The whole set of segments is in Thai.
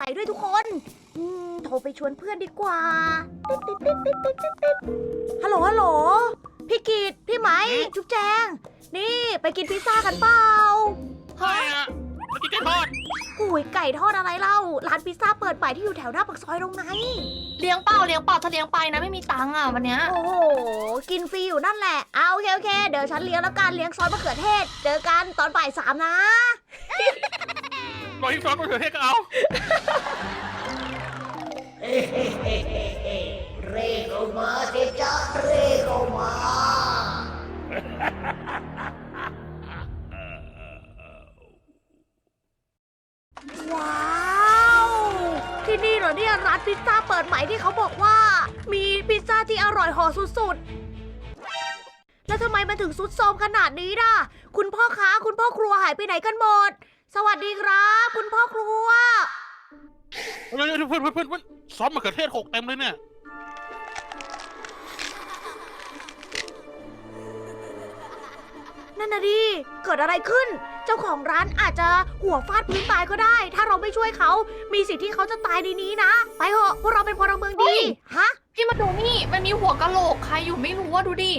ไปด้วยทุกคนอืมโทรไปชวนเพื่อนดีกว่าติ๊ดติ๊ดติ๊ดติ๊ดติ๊ดติ๊ดติ๊ดฮัลโหลฮัลโหล พี่กีดพี่ไหม จุ๊บแจง นี่ไปกินพิซซ่ากันเปล่าใช่อะมากินไก่ทอดหูยไก่ทอดอะไรเล่า ร้านพิซซ่าเปิดใหม่ที่อยู่แถวหน้าปากซอยตรงไหน เลี้ยงเปล่าเลี้ยงเปล่าถ้าเลี้ยงไปนะไม่มีตังค์อะวันเนี้ยโอ้โห กินฟรีอยู่นั่นแหละ เอาโอเคโอเค เดี๋ยวฉันเลี้ยงแล้วกันเลี้ยงซอสมะเขือเทศ เจอกันตอนบ่ายสามนะ รออีกซอสมะเขือเทศก็เอา เรโกมาสิจ้าเรโกมา ว้าว ที่นี่เหรอเนี่ยร้านพิซซ่าเปิดใหม่ที่เขาบอกว่า มีพิซซ่าที่อร่อยห่อสุดๆ แล้วทำไมมันถึงสุดโทรมขนาดนี้ล่ะ คุณพ่อค้าคุณพ่อครัวหายไปไหนกันหมด สวัสดีครับ คุณพ่อครัวเพื่อนเพื่อนเพื่อนเพื่อนเพื่อนซอสมะเขือเทศหกเต็มเลยเนี่ย นั่นนะดิ เกิดอะไรขึ้น เจ้าของร้านอาจจะหัวฟาดพื้นตายก็ได้ ถ้าเราไม่ช่วยเขา มีสิทธิ์ที่เขาจะตายในนี้นะ ไปเถอะพวกเราเป็นพลเมืองดีฮะ พี่มาดูนี่ มันมีหัวกะโหลกใครอยู่ไม่รู้ว่าดูดิ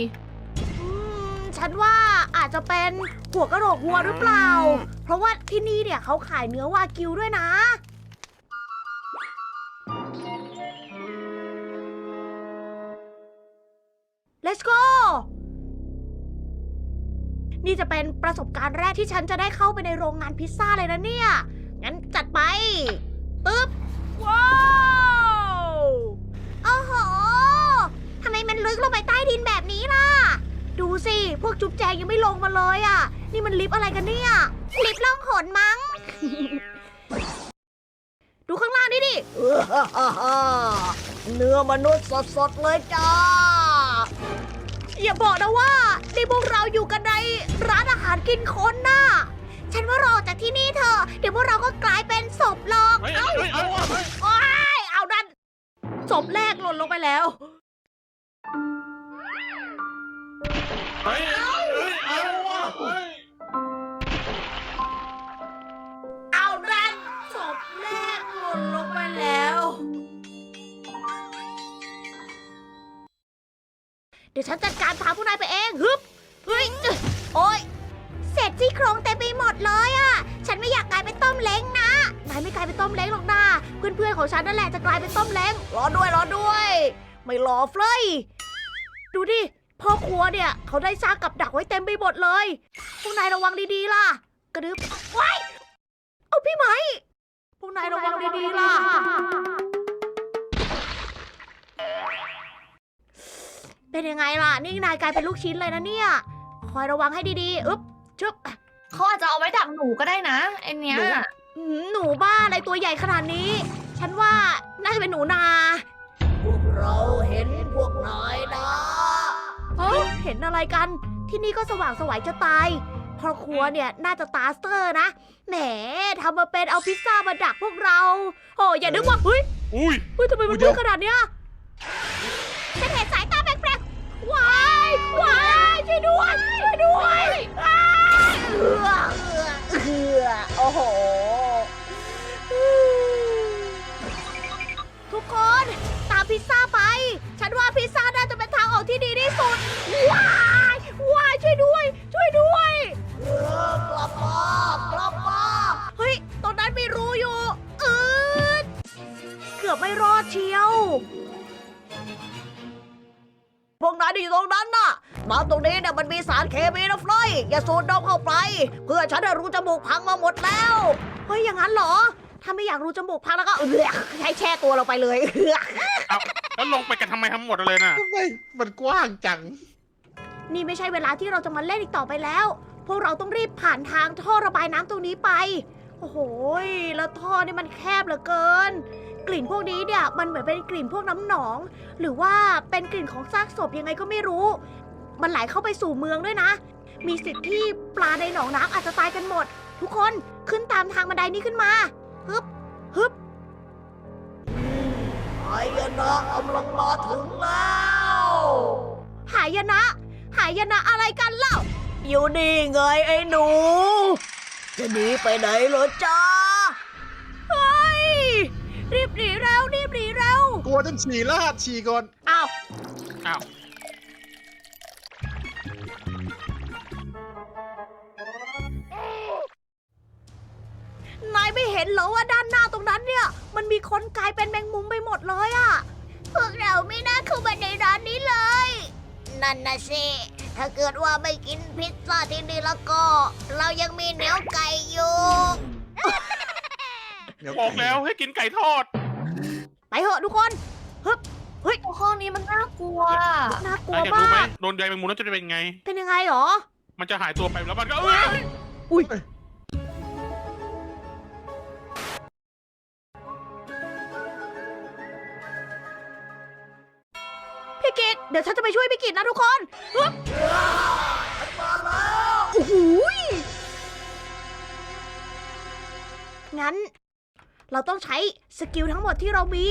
ฉันว่าอาจจะเป็นหัวกระโหลกวัวหรือเปล่า เพราะว่าที่นี่เนี่ยเขาขายเนื้อวากิวด้วยนะ Let's go นี่จะเป็นประสบการณ์แรกที่ฉันจะได้เข้าไปในโรงงานพิซซ่าเลยนะเนี่ย งั้นจัดไปปึ๊บ ว้าวโอ้โหทำไมมันลึกลงไปใต้ดินแบบนี้ล่ะ พวกจุ๊บแจงยังไม่ลงมาเลยอะ นี่มันลิฟต์อะไรกันเนี่ยลิฟต์ล่องหนมั้ง ดูข้างล่างนี่ดิ เนื้อมนุษย์สดๆเลยจ้า อย่าบอกนะว่านี่พวกเราอยู่กันในร้านอาหารกินคนน่ะ ฉันว่ารอจากที่นี่เถอะ เดี๋ยวพวกเราก็กลายเป็นศพหรอกเฮ้ยเฮ้ยเอาเอาเฮ้ยโอ้ยเอาดันศพแรกหล่นลงไปแล้ว ดี๋ยวฉันจัดการพาผู้นายไปเองฮึบเฮ้ยโอ้ยเศษซี่โครงเต็มไปหมดเลยอะ ฉันไม่อยากกลายเป็นต้มเล้งนะ นายไม่กลายเป็นต้มเล้งหรอกนะเพื่อนๆของฉันนั่นแหละจะกลายเป็นต้มเล้งรอด้วยรอด้วย ไม่รอเฟยดูดิพ่อครัวเนี่ย เขาได้สร้างกับดักไว้เต็มไปหมดเลย พวกนายระวังดีๆล่ะ กระดึบว้ายเอาพี่ไหม พวกนายระวังดีๆล่ะ เป็นยังไงล่ะ นี่นายกลายเป็นลูกชิ้นเลยนะเนี่ย คอยระวังให้ดีๆ อึ๊บชึบเขาอาจจะเอาไว้ดักหนูก็ได้นะไอเนี้ยหนูหืมหนูบ้าอะไรตัวใหญ่ขนาดนี้ ฉันว่าน่าจะเป็นหนูนา พวกเราเห็นพวกนายนะเฮ้ยเห็นอะไรกัน ที่นี่ก็สว่างสวยจะตายพ่อครัวเนี่ยน่าจะตาสเตอร์นะ แหมทำมาเป็นเอาพิซซ่ามาดักพวกเรา โอ้อย่านึกว่าเฮ้ยอุ้ย เฮ้ยทำไมมันเดี๋มืยวดขนาดเนี้ย วายวายช่วยด้วยช่วยด้วยอ้าเอือเอือเอือโอ้โหายที่อยู่ตรงนั้นน่ะ มาตรงนี้เนี่ยมันมีสารเคมีนะเฟลอยอย่าสูดดมเข้าไป เพื่อฉันน่ะรูจมูกพังมาหมดแล้ว เฮ้ยอย่างนั้นเหรอ ถ้าไม่อยากรูจมูกพังแล้วก็เอือกให้แช่ตัวเราไปเลยเอือกเอาแล้วลงไปกันทำไมทั้งหมดเลยน่ะทำไมมันกว้างจัง นี่ไม่ใช่เวลาที่เราจะมาเล่นอีกต่อไปแล้ว พวกเราต้องรีบผ่านทางท่อระบายน้ำตรงนี้ไป โอ้โหยแล้วท่อนี่มันแคบเหลือเกิน กลิ่นพวกนี้เนี่ยมันเหมือนเป็นกลิ่นพวกน้ำหนอง หรือว่าเป็นกลิ่นของซากศพยังไงก็ไม่รู้ มันไหลเข้าไปสู่เมืองด้วยนะ มีสิทธิ์ที่ปลาในหนองน้ำอาจจะตายกันหมด ทุกคนขึ้นตามทางบันไดนี้ขึ้นมาฮึบฮึบหายนะกำลังมาถึงแล้วหายนะ หายนะอะไรกันเล่า อยู่นี่ไงไอ้หนู จะหนีไปไหนเหรอจ๊ะ วต้องฉี่ลาดฉี่ก่อน อ้าว อ้าวนายไม่เห็นเหรอว่าด้านหน้าตรงนั้นเนี่ย มันมีคนกลายเป็นแมงมุมไปหมดเลยอะพวกเราไม่น่าเข้ามาในร้านนี้เลย นั่นนะสิ ถ้าเกิดว่าไม่กินพิซซ่าที่นี่แล้วก็ เรายังมีเนื้อไก่อยู่เดี๋ยวบอกแล้วให้กินไก่ทอดไป เถอะทุกคนฮึบห้องนี้มันน่ากลัวน่ากลันาวยอยากรู้ไหมมากโดนใยแมงมุมแล้วจะเป็นไง เป็นยังไงหรอ มันจะหายตัวไปแล้วมันก็เอ้ยอุ้ยพี่กิตเดี๋ยวฉันจะไปช่วยพี่กิตนะทุกคนฮึบโอ้โหยงั้น เราต้องใช้สกิลทั้งหมดที่เรามี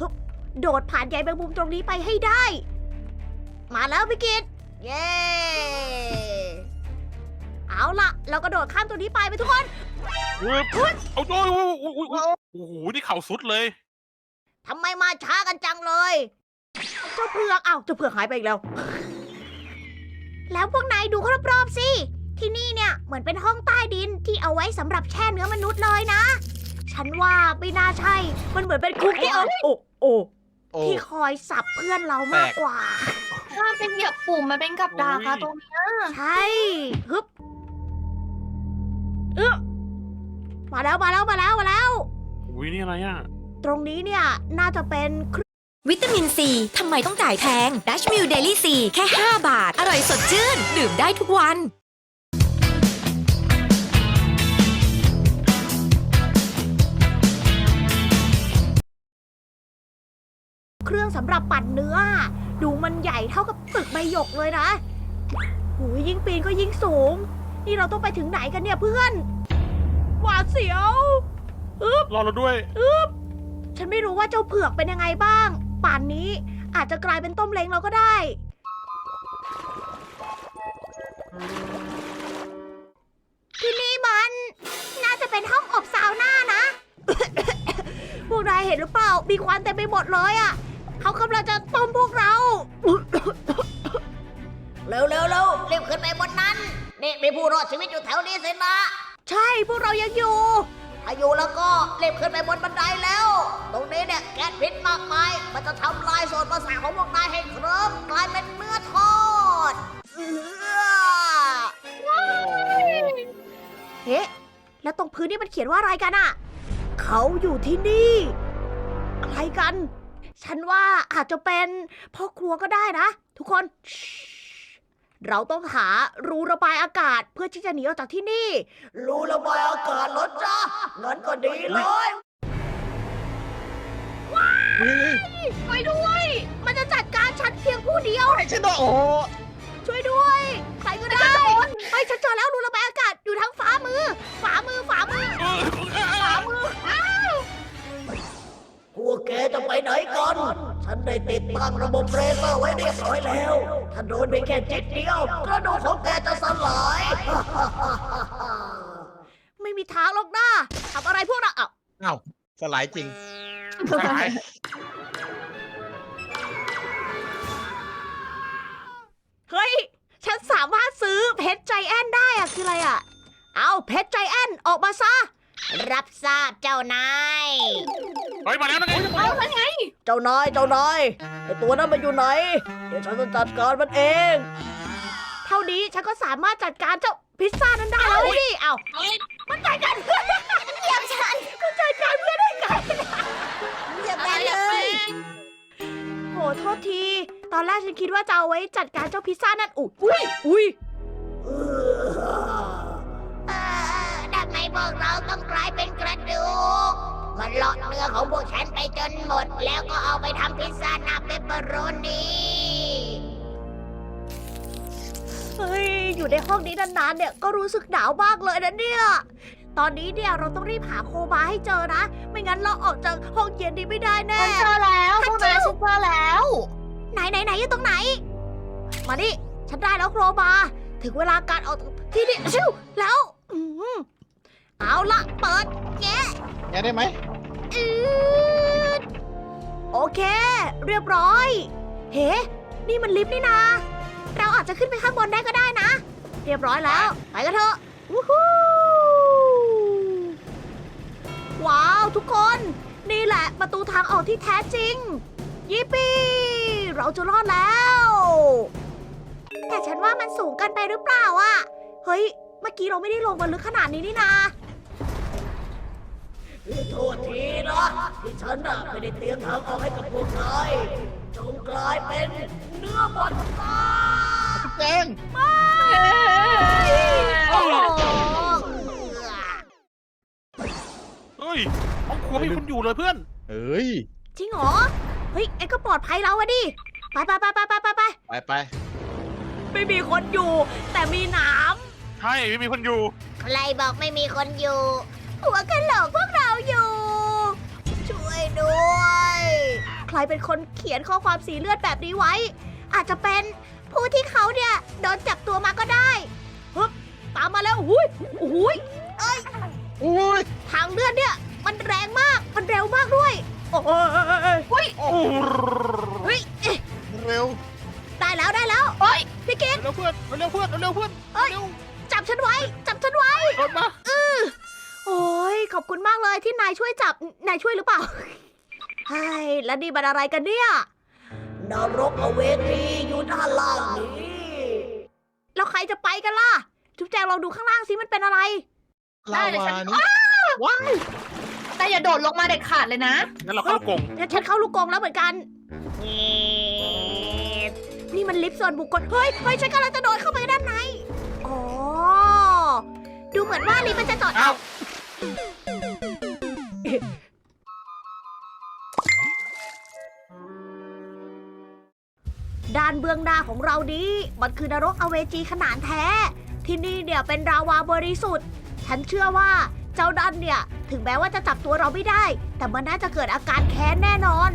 ฮึบโดดผ่านใยแมงมุมตรงนี้ไปให้ได้ มาแล้วพี่กิตเย้ เอาล่ะเรากระโดดข้ามตัวนี้ไปไปทุกคนเฮ้ยเอาโอ้ยโอ้ยโอ้ยโอ้ยโอ้ยโอ้โหนี่เข่าสุดเลย ทำไมมาช้ากันจังเลย เจ้าเผือกอ้าวเจ้าเผือกหายไปอีกแล้ว แล้วพวกนายดูรอบๆสิ ที่นี่เนี่ยเหมือนเป็นห้องใต้ดินที่เอาไว้สำหรับแช่เนื้อมนุษย์เลยนะ ฉันว่าไม่น่าใช่ มันเหมือนเป็นคุกที่เอาโอ้โอ้โอ้ ที่คอยสับเพื่อนเรามากกว่า ถ้าเป็นเหยียบปุ่มมันเป็นกับดักอะโอ้ยตรงเนี้ยใช่ฮึบเออมาแล้วมาแล้วมาแล้วมาแล้ว อุ้ยนี่อะไรอะ ตรงนี้เนี่ยน่าจะเป็นเครื่องวิตามินซีทำไมต้องจ่ายแพงดัชมิลเดลี่ซีแค่ 5 บาท อร่อยสดชื่น ดื่มได้ทุกวัน รื่องสำหรับปั่นเนื้อ ดูมันใหญ่เท่ากับตึกใบหยกเลยนะหูยยิ่งปีนก็ยิ่งสูง นี่เราต้องไปถึงไหนกันเนี่ยเพื่อน หวาดเสียวรอเราด้วยฉันไม่รู้ว่าเจ้าเผือกเป็นยังไงบ้าง ป่านนี้อาจจะกลายเป็นต้มเล้งเราก็ได้ ที่นี่มัน น่าจะเป็นห้องอบซาวน่านะ พวกนายเห็นหรือเปล่า มีควันเต็มไปหมดเลยอะ่ะ เขากำลังจะต้มพวกเรา เร็วเร็วเร็วรีบขึ้นไปบนนั้น นี่มีผู้รอดชีวิตอยู่แถวนี้สินะ ใช่พวกเรายังอยู่ถ้าอยู่แล้วก็รีบขึ้นไปบนบันไดแล้ว ตรงนี้เนี่ยแก๊สพิษมากมาย มันจะทำลายส่วนประสาทของพวกนายให้เคลิ้มกลายเป็นเนื้อทอดเอื้อเฮ้แล้วตรงพื้นนี่มันเขียนว่าอะไรกันอะเขาอยู่ที่นี่ ใครกัน ฉันว่าอาจจะเป็นพ่อครัวก็ได้นะ ทุกคนชิเราต้องหารูระบายอากาศเพื่อที่จะหนีออกจากที่นี่ รูระบายอากาศเหรอจ๊ะงั้นก็ดีเลยเฮ้ยช่วยด้วย มันจะจัดการฉันเพียงผู้เดียวไอ้ฉันโดนโอ้โหช่วยด้วย ใครก็ ระบบเรเซอร์ไว้เรียบร้อยแล้ว ถ้าโดนไปแค่เจ็ดเดียว กระดูกของแกจะสลาย ไม่มีทางหรอกนะทำอะไรพวกเราอ้าวอ้าวสลายจริงตาย เฮ้ย ฉันสามารถซื้อเพชรใจแอนได้อะคืออะไรอะเอาเพชรใจแอนออกมาซะ รับทราบเจ้านาย เฮ้ยมาแล้วนะไงเอาแล้วไงเจ้านายเจ้านายไอตัวนั้นมันอยู่ไหน เดี๋ยวฉันจะจัดการมันเอง เท่านี้ฉันก็สามารถจัดการเจ้าพิซซ่านั้นได้แล้วนี่เอามันจัดการเพื่อนเหยียบฉันมันจัดการเพื่อนได้ไงเหยียบได้เลยโหโทษที ตอนแรกฉันคิดว่าจะเอาไว้จัดการเจ้าพิซซ่านั่นอุ๊ยอุ้ยอุ้ยทำไมพวกเราต้องกลายเป็นกระดูก มันเลาะเนื้อของพวกฉันไปจนหมด แล้วก็เอาไปทำพิซซ่าหน้าเปปเปอโรนีเฮ้ย อยู่ในห้องนี้นานๆเนี่ยก็รู้สึกหนาวมากเลยนะเนี่ย ตอนนี้เนี่ยเราต้องรีบหาโคบาให้เจอนะ ไม่งั้นเราออกจากห้องเย็นนี้ไม่ได้แน่ ฉันเจอแล้วพวกนายฉันเจอแล้ว ไหนไหนไหนอยู่ตรงไหน มาดิฉันได้แล้วโครบา ถึงเวลาการออกที่นี่ชิวแล้ว อืมเอาละเปิดแงะ แกได้ไหมอืดโอเค เรียบร้อย เฮ้ นี่มันลิฟต์นี่นา เราอาจจะขึ้นไปข้างบนได้ก็ได้นะ เรียบร้อยแล้ว ไปกันเถอะวู้ฮู้ว้าว ทุกคน นี่แหละประตูทางออกที่แท้จริง ยิปปี้ เราจะรอดแล้ว แต่ฉันว่ามันสูงเกินไปหรือเปล่าอะเฮ้ย เมื่อกี้เราไม่ได้ลงมาลึกขนาดนี้นี่นา โทษทีนะที่ฉันน่ะไม่ได้เตรียมทางออกให้กับพวกนายจงกลายเป็นเนื้อบดตาแจงโอ้โหเฮ้ยห้องครัวไม่มีคนอยู่เลยเพื่อน เอ้ย จริงเหรอ เฮ้ยไอ้ก็ปลอดภัยแล้วอะดิ ไปไปไปไปไปไปไปไปไปไม่มีคนอยู่ แต่มีหนามใช่ไม่มีคนอยู่ ใครบอกไม่มีคนอยู่ หัวกันหลอกพวกเราอยู่ช่วย ด้วย ใครเป็นคนเขียนข้อความสีเลือดแบบนี้ไว้ อาจจะเป็นผู้ที่เขาเนี่ยโดนจับตัวมาก็ได้ฮึบตามมาแล้วหุยหุย แล้วนี่มันอะไรกันเนี่ยนรกอเวทีอยู่ด้านล่างนี้แล้วใครจะไปกันล่ะ จุ๊บแจงลองดูข้างล่างสิมันเป็นอะไร ลาวานี่ว้ายแต่อย่าโดดลงมาเด็ดขาดเลยนะ งั้นเราเข้ากรงงั้นฉันเข้าลูกกรงแล้วเหมือนกันนี่มันลิฟต์ส่วนบุคคล เฮ้ย เฮ้ย ฉันกำลังจะโดดเข้าไปด้านใน อ๋อ ดูเหมือนว่าลิฟต์มันจะจอด อ้าว ด้านเบื้องหน้าของเรานี้ มันคือนรกอเวจีขนาดแท้ ที่นี่เนี่ยเป็นราวาบริสุทธิ์ ฉันเชื่อว่าเจ้าดันเนี่ย ถึงแม้ว่าจะจับตัวเราไม่ได้ แต่มันน่าจะเกิดอาการแค้นแน่นอน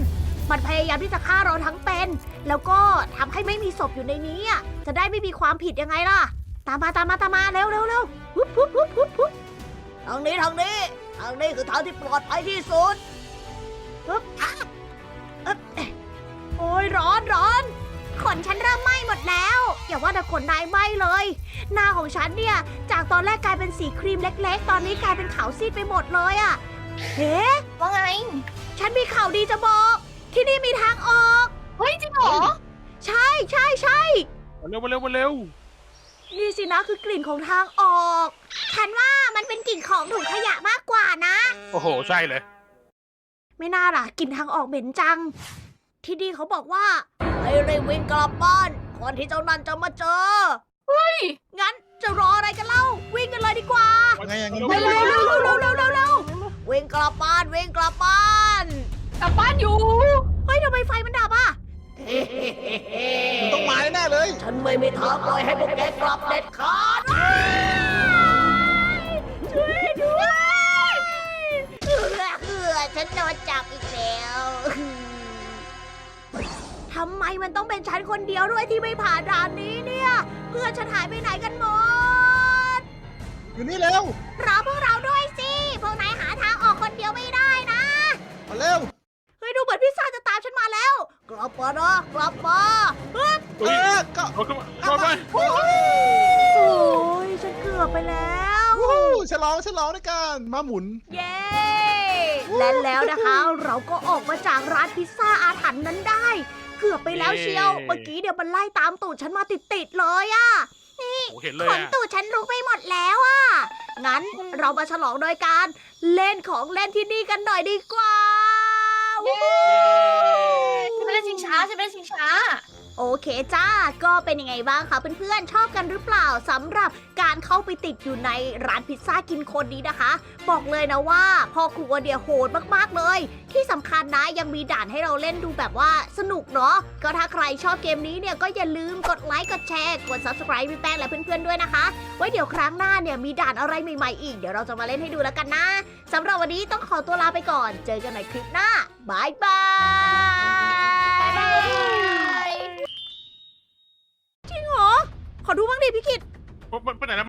มันพยายามที่จะฆ่าเราทั้งเป็น แล้วก็ทำให้ไม่มีศพอยู่ในนี้ จะได้ไม่มีความผิดยังไงล่ะ ตามมาตามมาตามมาเร็วเร็วเร็วหุบหุบหุบหุบหุบทางนี้ทางนี้ทางนี้คือทางที่ปลอดภัยที่สุดฮึบอะโอ้ยร้อนร้อน นฉันเริ่มไหม้หมดแล้ว อย่าว่าแต่ขนนายไหม้เลย หน้าของฉันเนี่ย จากตอนแรกกลายเป็นสีครีมเล็ก ๆ ตอนนี้กลายเป็นขาวซีดไปหมดเลยอะเฮ้ว่าไง ฉันมีข่าวดีจะบอก ที่นี่มีทางออก เฮ้ยจริงเหรอ ใช่ใช่ใช่ มาเร็วมาเร็วมาเร็วนี่สินะคือกลิ่นของทางออก ฉันว่ามันเป็นกลิ่นของถุงขยะมากกว่านะ โอ้โห ใช่เลย ไม่น่าล่ะกลิ่นทางออกเหม็นจัง ที่นี่เขาบอกว่าให้รีบวิ่งกลับบ้านก่อนที่เจ้านันจะมาเจอ เฮ้ย งั้นจะรออะไรกันเล่า วิ่งกันเลยดีกว่า ไงอย่างนี้เร็วเร็วเร็วเร็วเร็วเร็วเร็ววิ่งกลับบ้านวิ่งกลับบ้าน กลับบ้านอยู่ เฮ้ยทำไมไฟมันดับอะมันต้องมาแน่ๆเลย ฉันไม่มีทางปล่อยให้พวกแกกลับเด็ดขาด มมันต้องเป็นฉันคนเดียวด้วยที่ไม่ผ่านด่านนี้เนี่ย เพื่อนฉันหายไปไหนกันหมดอยู่นี่เร็วรอพวกเราด้วยสิพวกนายหาทางออกคนเดียวไม่ได้นะมาเร็วเฮ้ยดูเหมือนพี่ซ่าจะตามฉันมาแล้วกลับมานะกลับมาฮึบเออก็รถขึ้นมารถไปโอ้ยโอ้ยฉันเกือบไปแล้ววู้ฉลองฉลองด้วยกันมาหมุนเย้และแล้วนะคะ เราก็ออกมาจากร้านพิซซ่าอาถรรพ์นั้นได้ เกือบไปแล้วเชียว เมื่อกี้เดี๋ยวมันไล่ตามตูดฉันมาติดๆเลยอะโอ้โหเห็นเลยขอะนตูดฉันรู้ไปหมดแล้วอะงั้นเรามาฉลองโดยการเล่นของเล่นที่นี่กันหน่อยดีกว่าวู้ฮู้ฉันไม่ได้ชิงช้าฉันไม่ได้ชิงช้า โอเคจ้า ก็เป็นยังไงบ้างคะเพื่อนๆชอบกันหรือเปล่าสำหรับการเข้าไปติดอยู่ในร้านพิซซ่ากินคนนี้นะคะ บอกเลยนะว่าพ่อครัวเดียโหดมากๆเลย ที่สำคัญนะยังมีด่านให้เราเล่นดูแบบว่าสนุกเนาะก็ถ้าใครชอบเกมนี้เนี่ยก็อย่าลืมกดไลค์กดแชร์กด subscribe พี่แป้งและเพื่อนๆด้วยนะคะ ไว้เดี๋ยวครั้งหน้าเนี่ยมีด่านอะไรใหม่ๆอีกเดี๋ยวเราจะมาเล่นให้ดูแล้วกันนะสำหรับวันนี้ต้องขอตัวลาไปก่อน เจอกันในคลิปหน้าบายบาย ขอดูบ้างดิพี่กิตมันไปไหนแล้ว